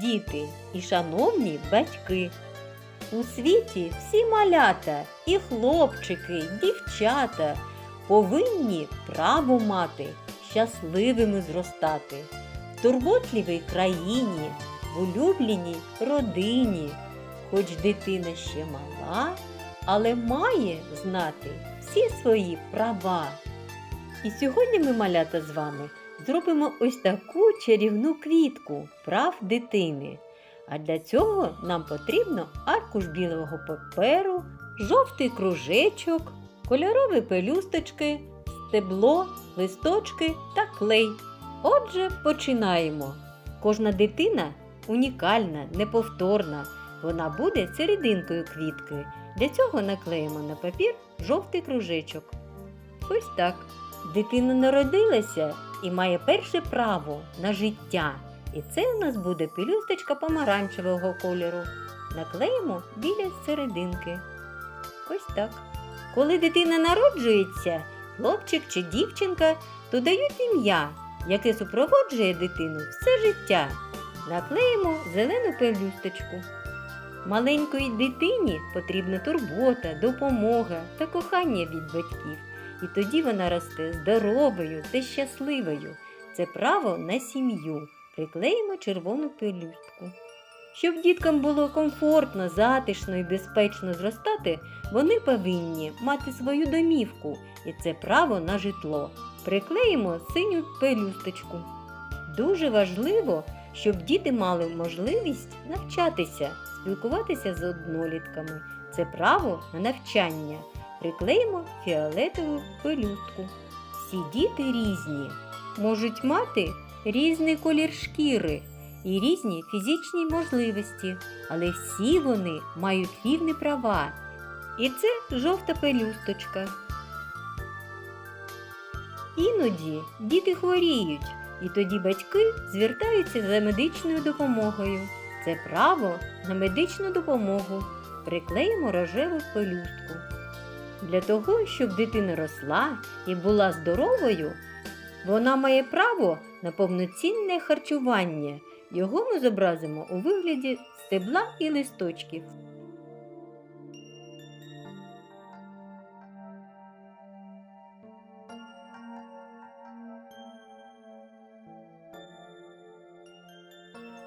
діти і шановні батьки. У світі всі малята, і хлопчики, і дівчата повинні право мати, щасливими зростати, в турботливій країні, в улюбленій родині. Хоч дитина ще мала, але має знати всі свої права. І сьогодні ми, малята, з вами зробимо ось таку чарівну квітку прав дитини. А для цього нам потрібно аркуш білого паперу, жовтий кружечок, кольорові пелюсточки, стебло, листочки та клей. Отже, починаємо. Кожна дитина унікальна, неповторна. Вона буде серединкою квітки. Для цього наклеїмо на папір жовтий кружечок. Ось так. Дитина народилася і має перше право на життя. І це у нас буде пелюсточка помаранчевого кольору. Наклеїмо біля серединки. Ось так. Коли дитина народжується, хлопчик чи дівчинка, то дають ім'я, яке супроводжує дитину все життя. Наклеїмо зелену пелюсточку. Маленької дитині потрібна турбота, допомога та кохання від батьків. І тоді вона росте здоровою та щасливою. Це право на сім'ю. Приклеїмо червону пелюстку. Щоб діткам було комфортно, затишно і безпечно зростати, вони повинні мати свою домівку, і це право на житло. Приклеїмо синю пелюсточку. Дуже важливо, щоб діти мали можливість навчатися, спілкуватися з однолітками. Це право на навчання. Приклеїмо фіолетову пелюстку. Всі діти різні, можуть мати різний колір шкіри і різні фізичні можливості, але всі вони мають рівні права. І це жовта пелюсточка. Іноді діти хворіють, і тоді батьки звертаються за медичною допомогою. Це право на медичну допомогу. Приклеїмо рожеву пелюстку. Для того, щоб дитина росла і була здоровою, вона має право на повноцінне харчування. Його ми зобразимо у вигляді стебла і листочків.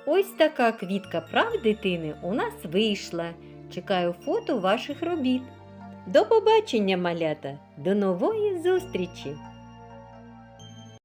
Ось така квітка прав дитини у нас вийшла. Чекаю фото ваших робіт. До побачення, малята! До нової зустрічі!